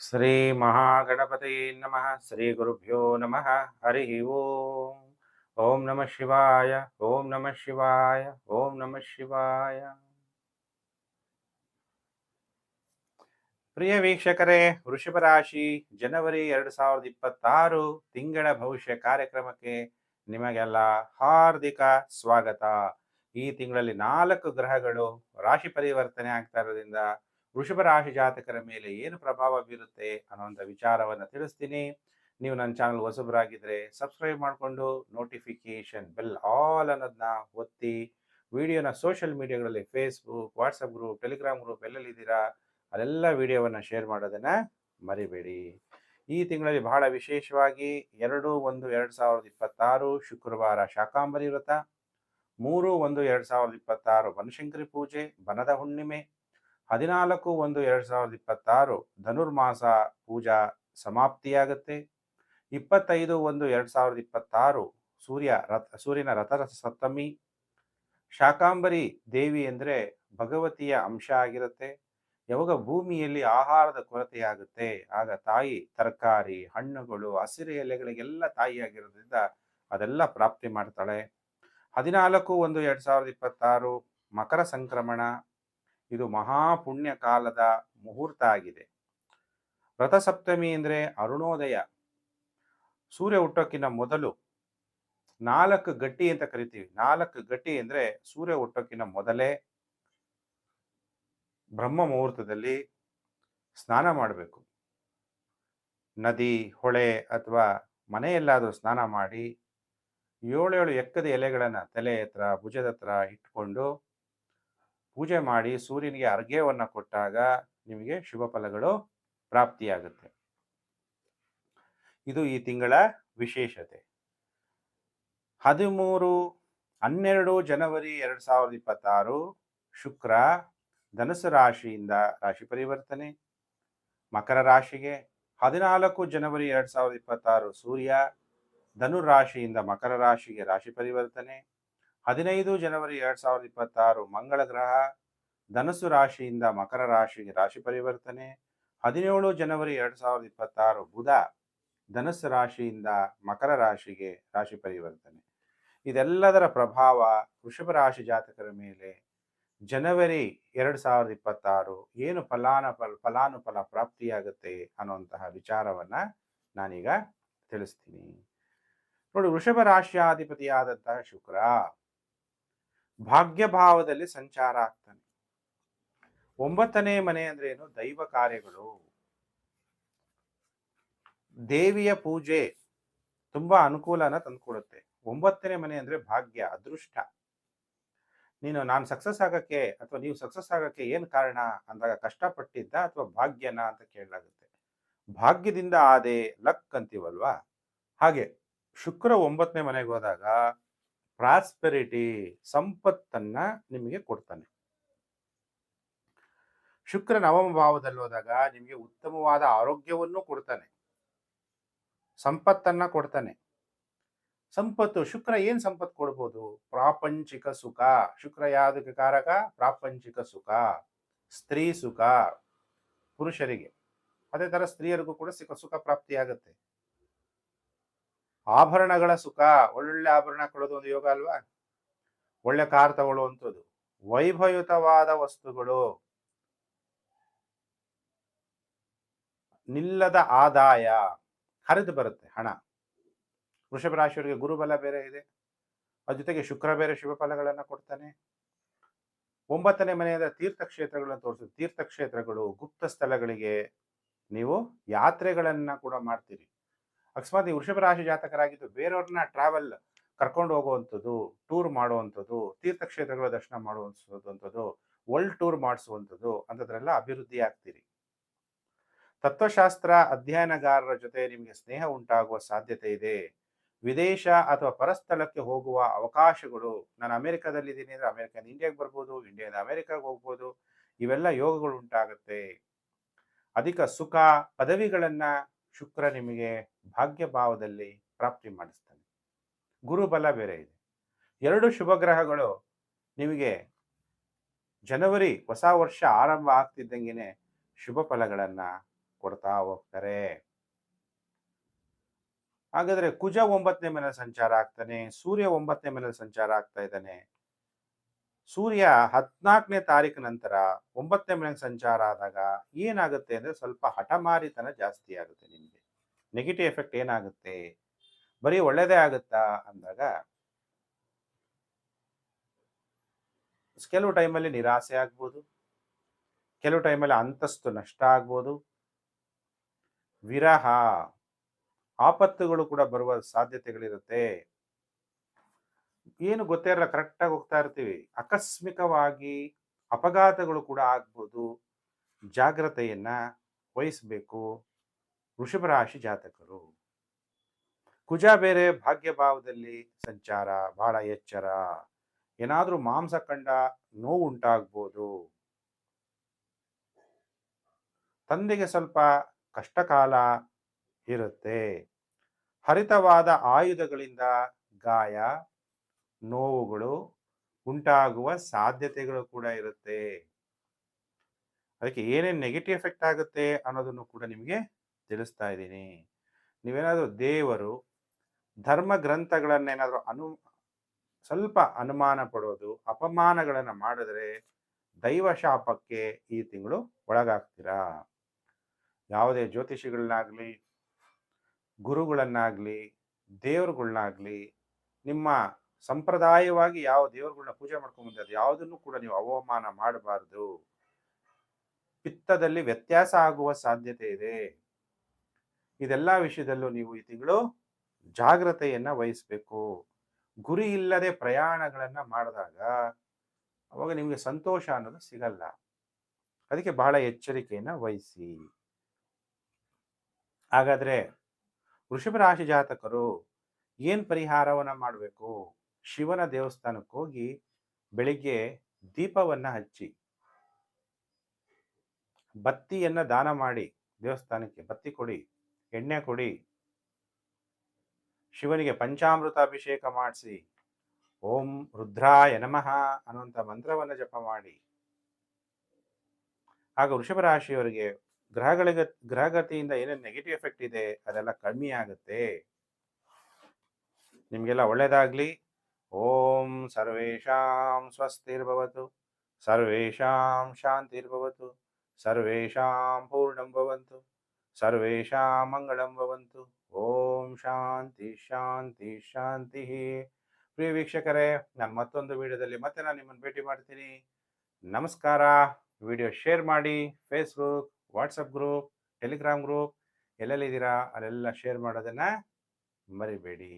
ಶ್ರೀ ಮಹಾಗಣಪತಿ ನಮಃ ಶ್ರೀ ಗುರುಭ್ಯೋ ನಮಃ, ಹರಿ ಓಂ. ಓಂ ನಮಃ ಶಿವಾಯ, ಓಂ ನಮಃ ಶಿವಾಯ, ಓಂ ನಮಃ ಶಿವಾಯ. ಪ್ರಿಯ ವೀಕ್ಷಕರೇ, ವೃಷಭ ರಾಶಿ ಜನವರಿ ಎರಡು ಸಾವಿರದ ಇಪ್ಪತ್ತಾರು ತಿಂಗಳ ಭವಿಷ್ಯ ಕಾರ್ಯಕ್ರಮಕ್ಕೆ ನಿಮಗೆಲ್ಲ ಹಾರ್ದಿಕ ಸ್ವಾಗತ. ಈ ತಿಂಗಳಲ್ಲಿ ನಾಲ್ಕು ಗ್ರಹಗಳು ರಾಶಿ ಪರಿವರ್ತನೆ ಆಗ್ತಾ ಇರೋದ್ರಿಂದ ವೃಷಭ ರಾಶಿ ಜಾತಕರ ಮೇಲೆ ಏನು ಪ್ರಭಾವ ಬೀರುತ್ತೆ ಅನ್ನೋಂಥ ವಿಚಾರವನ್ನು ತಿಳಿಸ್ತೀನಿ. ನೀವು ನನ್ನ ಚಾನಲ್ ಹೊಸಬರಾಗಿದ್ದರೆ ಸಬ್ಸ್ಕ್ರೈಬ್ ಮಾಡಿಕೊಂಡು ನೋಟಿಫಿಕೇಷನ್ ಬೆಲ್ ಆಲ್ ಅನ್ನೋದನ್ನ ಒತ್ತಿ. ವಿಡಿಯೋನ social ಮೀಡಿಯಾಗಳಲ್ಲಿ Facebook, WhatsApp group, Telegram group ಎಲ್ಲೆಲ್ಲಿದ್ದೀರಾ ಅಲ್ಲೆಲ್ಲ ವಿಡಿಯೋವನ್ನು ಶೇರ್ ಮಾಡೋದನ್ನು ಮರಿಬೇಡಿ. ಈ ತಿಂಗಳಲ್ಲಿ ಬಹಳ ವಿಶೇಷವಾಗಿ ಎರಡು ಒಂದು ಎರಡು ಸಾವಿರದ ಇಪ್ಪತ್ತಾರು ಶುಕ್ರವಾರ ಶಾಕಾಂಬರಿ ವ್ರತ, ಮೂರು ಒಂದು ಎರಡು ಸಾವಿರದ ಇಪ್ಪತ್ತಾರು ಬನಶಂಕರಿ ಪೂಜೆ, ಬನದ ಹುಣ್ಣಿಮೆ ಹದಿನಾಲ್ಕು ಒಂದು ಎರಡು ಸಾವಿರದ ಇಪ್ಪತ್ತಾರು ಧನುರ್ಮಾಸ ಪೂಜಾ ಸಮಾಪ್ತಿಯಾಗುತ್ತೆ. ಇಪ್ಪತ್ತೈದು ಒಂದು ಎರಡು ಸಾವಿರದ ಇಪ್ಪತ್ತಾರು ಸೂರ್ಯ ರಥ, ಸೂರ್ಯನ ರಥರ ಸಪ್ತಮಿ. ಶಾಕಾಂಬರಿ ದೇವಿ ಅಂದರೆ ಭಗವತಿಯ ಅಂಶ ಆಗಿರುತ್ತೆ. ಯಾವಾಗ ಭೂಮಿಯಲ್ಲಿ ಆಹಾರದ ಕೊರತೆಯಾಗುತ್ತೆ, ಆಗ ತಾಯಿ ತರಕಾರಿ, ಹಣ್ಣುಗಳು, ಹಸಿರು ಎಲೆಗಳಿಗೆಲ್ಲ ತಾಯಿಯಾಗಿರೋದ್ರಿಂದ ಅದೆಲ್ಲ ಪ್ರಾಪ್ತಿ ಮಾಡ್ತಾಳೆ. ಹದಿನಾಲ್ಕು ಒಂದು ಎರಡು ಸಾವಿರದ ಇಪ್ಪತ್ತಾರು ಮಕರ ಸಂಕ್ರಮಣ. ಇದು ಮಹಾಪುಣ್ಯ ಕಾಲದ ಮುಹೂರ್ತ ಆಗಿದೆ. ರಥಸಪ್ತಮಿ ಅಂದರೆ ಅರುಣೋದಯ. ಸೂರ್ಯ ಹುಟ್ಟೋಕ್ಕಿಂತ ಮೊದಲು ನಾಲ್ಕು ಗಟ್ಟಿ ಅಂತ ಕರಿತೀವಿ. ನಾಲ್ಕು ಗಟ್ಟಿ ಅಂದರೆ ಸೂರ್ಯ ಹುಟ್ಟೋಕ್ಕಿಂತ ಮೊದಲೇ ಬ್ರಹ್ಮ ಮುಹೂರ್ತದಲ್ಲಿ ಸ್ನಾನ ಮಾಡಬೇಕು. ನದಿ, ಹೊಳೆ ಅಥವಾ ಮನೆಯಲ್ಲಾದರೂ ಸ್ನಾನ ಮಾಡಿ ಏಳೇಳು ಎಕ್ಕದ ಎಲೆಗಳನ್ನು ತಲೆ ಹತ್ರ ಭುಜದ ಹತ್ರ ಇಟ್ಕೊಂಡು ಪೂಜೆ ಮಾಡಿ ಸೂರ್ಯನಿಗೆ ಅರ್ಘ್ಯವನ್ನು ಕೊಟ್ಟಾಗ ನಿಮಗೆ ಶುಭ ಫಲಗಳು ಪ್ರಾಪ್ತಿಯಾಗುತ್ತೆ. ಇದು ಈ ತಿಂಗಳ ವಿಶೇಷತೆ. ಹದಿಮೂರು, ಹನ್ನೆರಡು ಜನವರಿ ಎರಡು ಸಾವಿರದ ಇಪ್ಪತ್ತಾರು ಶುಕ್ರ ಧನುಸು ರಾಶಿಯಿಂದ ರಾಶಿ ಪರಿವರ್ತನೆ. ಮಕರ ರಾಶಿಗೆ ಹದಿನಾಲ್ಕು ಜನವರಿ ಎರಡು ಸಾವಿರದ ಇಪ್ಪತ್ತಾರು ಸೂರ್ಯ ಧನುರಾಶಿಯಿಂದ ಮಕರ ರಾಶಿಗೆ ರಾಶಿ ಪರಿವರ್ತನೆ. ಹದಿನೈದು ಜನವರಿ ಎರಡು ಸಾವಿರದ ಇಪ್ಪತ್ತಾರು ಮಂಗಳ ಗ್ರಹ, ಧನಸ್ಸು ರಾಶಿಯಿಂದ ಮಕರ ರಾಶಿಗೆ ರಾಶಿ ಪರಿವರ್ತನೆ, ಹದಿನೇಳು ಜನವರಿ ಎರಡು ಸಾವಿರದ ಇಪ್ಪತ್ತಾರು ಬುಧ, ಧನಸ್ಸು ರಾಶಿಯಿಂದ ಮಕರ ರಾಶಿಗೆ ರಾಶಿ ಪರಿವರ್ತನೆ. ಇದೆಲ್ಲದರ ಪ್ರಭಾವ ವೃಷಭ ರಾಶಿ ಜಾತಕರ ಮೇಲೆ ಜನವರಿ ಎರಡು ಸಾವಿರದ ಇಪ್ಪತ್ತಾರು ಏನು ಫಲಾನುಫಲ ಫಲಾನುಫಲ ಪ್ರಾಪ್ತಿಯಾಗುತ್ತೆ ಅನ್ನುವಂತಹ ವಿಚಾರವನ್ನ ನಾನೀಗ ತಿಳಿಸ್ತೀನಿ. ನೋಡಿ, ವೃಷಭ ರಾಶಿಯಾಧಿಪತಿಯಾದಂತಹ ಶುಕ್ರ. ಭಾಗ್ಯಭಾವದಲ್ಲಿ ಸಂಚಾರ ಆಗ್ತಾನೆ. ಒಂಬತ್ತನೇ ಮನೆ ಅಂದ್ರೆ ಏನು? ದೈವ ಕಾರ್ಯಗಳು. ದೇವಿಯ ಪೂಜೆ ತುಂಬಾ ಅನುಕೂಲನ ತಂದ್ಕೊಡುತ್ತೆ. ಒಂಬತ್ತನೇ ಮನೆ ಅಂದ್ರೆ ಭಾಗ್ಯ, ಅದೃಷ್ಟ. ನೀನು, ನಾನು ಸಕ್ಸಸ್ ಆಗಕ್ಕೆ ಅಥವಾ ನೀವು ಸಕ್ಸಸ್ ಆಗಕ್ಕೆ ಏನು ಕಾರಣ ಅಂದಾಗ ಕಷ್ಟಪಟ್ಟಿದ್ದ ಅಥವಾ ಭಾಗ್ಯನ ಅಂತ ಕೇಳಲಾಗುತ್ತೆ. ಭಾಗ್ಯದಿಂದ ಆದೆ ಲಕ್ ಅಂತೀವಲ್ವಾ? ಹಾಗೆ ಶುಕ್ರ ಒಂಬತ್ತನೇ ಮನೆಗೆ ಹೋದಾಗ ಪ್ರಾಸ್ಪೆರಿಟಿ ಸಂಪತ್ತನ್ನ ನಿಮಗೆ ಕೊಡ್ತಾನೆ. ಶುಕ್ರ ನವಮ ಭಾವದಲ್ಲಿ ಹೋದಾಗ ನಿಮಗೆ ಉತ್ತಮವಾದ ಆರೋಗ್ಯವನ್ನು ಕೊಡ್ತಾನೆ. ಸಂಪತ್ತನ್ನ ಕೊಡ್ತಾನೆ. ಸಂಪತ್ತು, ಶುಕ್ರ ಏನ್ ಸಂಪತ್ತು ಕೊಡ್ಬೋದು? ಪ್ರಾಪಂಚಿಕ ಸುಖ. ಶುಕ್ರ ಯಾವುದಕ್ಕೆ ಕಾರಕ? ಪ್ರಾಪಂಚಿಕ ಸುಖ. ಸ್ತ್ರೀ ಸುಖ. ಪುರುಷರಿಗೆ. ಅದೇ ತರ ಸ್ತ್ರೀಯರಿಗೂ ಕೂಡ ಸುಖ ಸುಖ ಪ್ರಾಪ್ತಿಯಾಗತ್ತೆ. ಆಭರಣಗಳ ಸುಖ, ಒಳ್ಳೊಳ್ಳೆ ಆಭರಣ ಕೊಡೋದು ಒಂದು ಯೋಗ ಅಲ್ವಾ? ಒಳ್ಳೆ ಕಾರ್ ತಗೊಳ್ಳುವಂಥದ್ದು, ವೈಭವಯುತವಾದ ವಸ್ತುಗಳು. ನಿಲ್ಲದ ಆದಾಯ, ಹರಿದು ಬರುತ್ತೆ ಹಣ. ವೃಷಭ ರಾಶಿಯವರಿಗೆ ಗುರುಬಲ ಬೇರೆ ಇದೆ. ಅದ್ರ ಜೊತೆಗೆ ಶುಕ್ರ ಬೇರೆ ಶುಭ ಫಲಗಳನ್ನ ಕೊಡ್ತಾನೆ. ಒಂಬತ್ತನೇ ಮನೆಯಿಂದ ತೀರ್ಥಕ್ಷೇತ್ರಗಳನ್ನು ತೋರಿಸುತ್ತೆ. ತೀರ್ಥಕ್ಷೇತ್ರಗಳು, ಗುಪ್ತ ಸ್ಥಳಗಳಿಗೆ ನೀವು ಯಾತ್ರೆಗಳನ್ನ ಕೂಡ ಮಾಡ್ತೀರಿ. ಅಕಸ್ಮಾತ್ ನೀವು ವೃಷಭ ರಾಶಿ ಜಾತಕರಾಗಿದ್ದು ಬೇರೆಯವ್ರನ್ನ ಟ್ರಾವೆಲ್ ಕರ್ಕೊಂಡು ಹೋಗುವಂಥದ್ದು ಟೂರ್ ಮಾಡುವಂಥದ್ದು, ತೀರ್ಥಕ್ಷೇತ್ರಗಳ ದರ್ಶನ ಮಾಡುವಂಥದ್ದು ವರ್ಲ್ಡ್ ಟೂರ್ ಮಾಡಿಸುವಂಥದ್ದು ಅಂಥದ್ರೆಲ್ಲ ಅಭಿವೃದ್ಧಿ ಆಗ್ತೀರಿ. ತತ್ವಶಾಸ್ತ್ರ ಅಧ್ಯಯನಗಾರರ ಜೊತೆ ನಿಮಗೆ ಸ್ನೇಹ ಉಂಟಾಗುವ ಸಾಧ್ಯತೆ ಇದೆ. ವಿದೇಶ ಅಥವಾ ಪರಸ್ಥಳಕ್ಕೆ ಹೋಗುವ ಅವಕಾಶಗಳು, ನಾನು ಅಮೆರಿಕದಲ್ಲಿದ್ದೀನಿ ಅಂದ್ರೆ ಅಮೆರಿಕದಿಂದ ಇಂಡಿಯಾಗೆ ಬರ್ಬೋದು ಇಂಡಿಯಾದ ಅಮೆರಿಕಾಗೆ ಹೋಗ್ಬೋದು, ಇವೆಲ್ಲ ಯೋಗಗಳು ಉಂಟಾಗುತ್ತೆ. ಅಧಿಕ ಸುಖ, ಪದವಿಗಳನ್ನ ಶುಕ್ರ ನಿಮಗೆ ಭಾಗ್ಯ ಭಾವದಲ್ಲಿ ಪ್ರಾಪ್ತಿ ಮಾಡಿಸ್ತಾನೆ. ಗುರುಬಲ ಬೇರೆ ಇದೆ. ಎರಡು ಶುಭ ಗ್ರಹಗಳು ನಿಮಗೆ ಜನವರಿ ಹೊಸ ವರ್ಷ ಆರಂಭ ಆಗ್ತಿದ್ದಂಗೆನೆ ಶುಭ ಫಲಗಳನ್ನ ಕೊಡ್ತಾ ಹೋಗ್ತಾರೆ. ಹಾಗಾದ್ರೆ ಕುಜ ಒಂಬತ್ತನೇ ಮೇಲೆ ಸಂಚಾರ ಆಗ್ತಾನೆ, ಸೂರ್ಯ ಒಂಬತ್ತನೇ ಮೇಲೆ ಸಂಚಾರ ಆಗ್ತಾ ಇದ್ದಾನೆ. ಸೂರ್ಯ ಹದಿನಾಲ್ಕನೇ ತಾರೀಕು ನಂತರ ಒಂಬತ್ತನೇ ಮನೆಗೆ ಸಂಚಾರ ಆದಾಗ ಏನಾಗುತ್ತೆ ಅಂದರೆ ಸ್ವಲ್ಪ ಹಠಮಾರಿತನ ಜಾಸ್ತಿ ಆಗುತ್ತೆ ನಿಮಗೆ. ನೆಗೆಟಿವ್ ಎಫೆಕ್ಟ್ ಏನಾಗುತ್ತೆ? ಬರೀ ಒಳ್ಳೆಯದೇ ಆಗುತ್ತಾ ಅಂದಾಗ ಕೆಲವು ಟೈಮಲ್ಲಿ ನಿರಾಸೆ ಆಗ್ಬೋದು. ಕೆಲವು ಟೈಮಲ್ಲಿ ಅಂತಸ್ತು ನಷ್ಟ ಆಗ್ಬೋದು. ವಿರಹ, ಆಪತ್ತುಗಳು ಕೂಡ ಬರುವ ಸಾಧ್ಯತೆಗಳಿರುತ್ತೆ. ಏನು ಗೊತ್ತೇ ಇರಲ್ಲ, ಕರೆಕ್ಟಾಗಿ ಹೋಗ್ತಾ ಇರ್ತೀವಿ. ಆಕಸ್ಮಿಕವಾಗಿ ಅಪಘಾತಗಳು ಕೂಡ ಆಗ್ಬೋದು. ಜಾಗ್ರತೆಯನ್ನ ವಹಿಸಬೇಕು. ವೃಷಭ ರಾಶಿ ಜಾತಕರು. ಕುಜ ಬೇರೆ ಭಾಗ್ಯಭಾವದಲ್ಲಿ ಸಂಚಾರ, ಬಹಳ ಎಚ್ಚರ. ಏನಾದ್ರೂ ಮಾಂಸ ಕಂಡ ನೋವು ಉಂಟಾಗ್ಬೋದು ತಂದೆಗೆ ಸ್ವಲ್ಪ ಕಷ್ಟಕಾಲ ಇರುತ್ತೆ. ಹರಿತವಾದ ಆಯುಧಗಳಿಂದ ಗಾಯ. ನೋವುಗಳು ಉಂಟಾಗುವ ಸಾಧ್ಯತೆಗಳು ಕೂಡ ಇರುತ್ತೆ. ಅದಕ್ಕೆ ಏನೇನು ನೆಗೆಟಿವ್ ಎಫೆಕ್ಟ್ ಆಗುತ್ತೆ ಅನ್ನೋದನ್ನು ಕೂಡ ನಿಮಗೆ ತಿಳಿಸ್ತಾ ಇದ್ದೀನಿ. ನೀವೇನಾದರೂ ದೇವರು ಧರ್ಮ ಗ್ರಂಥಗಳನ್ನೇನಾದರೂ ಅನು, ಸ್ವಲ್ಪ ಅನುಮಾನ ಪಡೋದು, ಅಪಮಾನಗಳನ್ನು ಮಾಡಿದ್ರೆ ದೈವ ಶಾಪಕ್ಕೆ ಈ ತಿಂಗಳು ಒಳಗಾಗ್ತೀರಾ? ಯಾವುದೇ ಜ್ಯೋತಿಷಿಗಳನ್ನಾಗಲಿ, ಗುರುಗಳನ್ನಾಗಲಿ, ದೇವರುಗಳನ್ನಾಗಲಿ ನಿಮ್ಮ ಸಂಪ್ರದಾಯವಾಗಿ ಯಾವ ದೇವರುಗಳನ್ನ ಪೂಜೆ ಮಾಡ್ಕೊಂಡು ಬಂದಿದ್ದು ಯಾವುದನ್ನು ಕೂಡ ನೀವು ಅವಮಾನ ಮಾಡಬಾರ್ದು. ಪಿತ್ತದಲ್ಲಿ ವ್ಯತ್ಯಾಸ ಆಗುವ ಸಾಧ್ಯತೆ ಇದೆ. ಇದೆಲ್ಲ ವಿಷಯದಲ್ಲೂ ನೀವು ಈ ತಿಂಗಳು ಜಾಗ್ರತೆಯನ್ನ ವಹಿಸಬೇಕು. ಗುರಿ ಇಲ್ಲದೆ ಪ್ರಯಾಣಗಳನ್ನ ಮಾಡಿದಾಗ ಅವಾಗ ನಿಮಗೆ ಸಂತೋಷ ಅನ್ನೋದು ಸಿಗಲ್ಲ. ಅದಕ್ಕೆ ಬಹಳ ಎಚ್ಚರಿಕೆಯನ್ನ ವಹಿಸಿ. ಹಾಗಾದ್ರೆ ವೃಷಭ ರಾಶಿ ಜಾತಕರು ಏನ್ ಪರಿಹಾರವನ್ನ ಮಾಡಬೇಕು? ಶಿವನ ದೇವಸ್ಥಾನಕ್ಕೆ ಹೋಗಿ ಬೆಳಿಗ್ಗೆ ದೀಪವನ್ನ ಹಚ್ಚಿ, ಬತ್ತಿಯನ್ನು ದಾನ ಮಾಡಿ ದೇವಸ್ಥಾನಕ್ಕೆ ಬತ್ತಿ ಕೊಡಿ, ಎಣ್ಣೆ ಕೊಡಿ, ಶಿವನಿಗೆ ಪಂಚಾಮೃತ ಅಭಿಷೇಕ ಮಾಡಿಸಿ, ಓಂ ರುದ್ರಾಯ ನಮಃ ಅನ್ನುವಂಥ ಮಂತ್ರವನ್ನು ಜಪ ಮಾಡಿ. ಆಗ ವೃಷಭ ರಾಶಿಯವರಿಗೆ ಗ್ರಹಗಳಿಗೆ, ಗ್ರಹಗತಿಯಿಂದ ಏನೇನು ನೆಗೆಟಿವ್ ಎಫೆಕ್ಟ್ ಇದೆ ಅದೆಲ್ಲ ಕಡಿಮೆ ಆಗುತ್ತೆ. ನಿಮಗೆಲ್ಲ ಒಳ್ಳೇದಾಗ್ಲಿ. ಓಂ ಸರ್ವೇಷಾಂ ಸ್ವಸ್ತಿರ್ಭವತು ಸರ್ವೇಷಾಂ ಶಾಂತಿರ್ಭವತು ಸರ್ವೇಷಾಂ ಪೂರ್ಣಂ ಭವಂತು ಸರ್ವೇಷಾಂ ಮಂಗಳಂ ಭವಂತು ಓಂ ಶಾಂತಿ ಶಾಂತಿ ಶಾಂತಿ ಪ್ರಿಯ ವೀಕ್ಷಕರೇ, ನಾನು ಮತ್ತೊಂದು ವಿಡಿಯೋದಲ್ಲಿ ಮತ್ತೆ ನಾನು ನಿಮ್ಮನ್ನು ಭೇಟಿ ಮಾಡ್ತೀನಿ. ನಮಸ್ಕಾರ. ವಿಡಿಯೋ ಶೇರ್ ಮಾಡಿ Facebook WhatsApp group Telegram group ಎಲ್ಲೆಲ್ಲಿದ್ದೀರಾ, ಅಲ್ಲೆಲ್ಲ ಶೇರ್ ಮಾಡೋದನ್ನ ಮರಿಬೇಡಿ.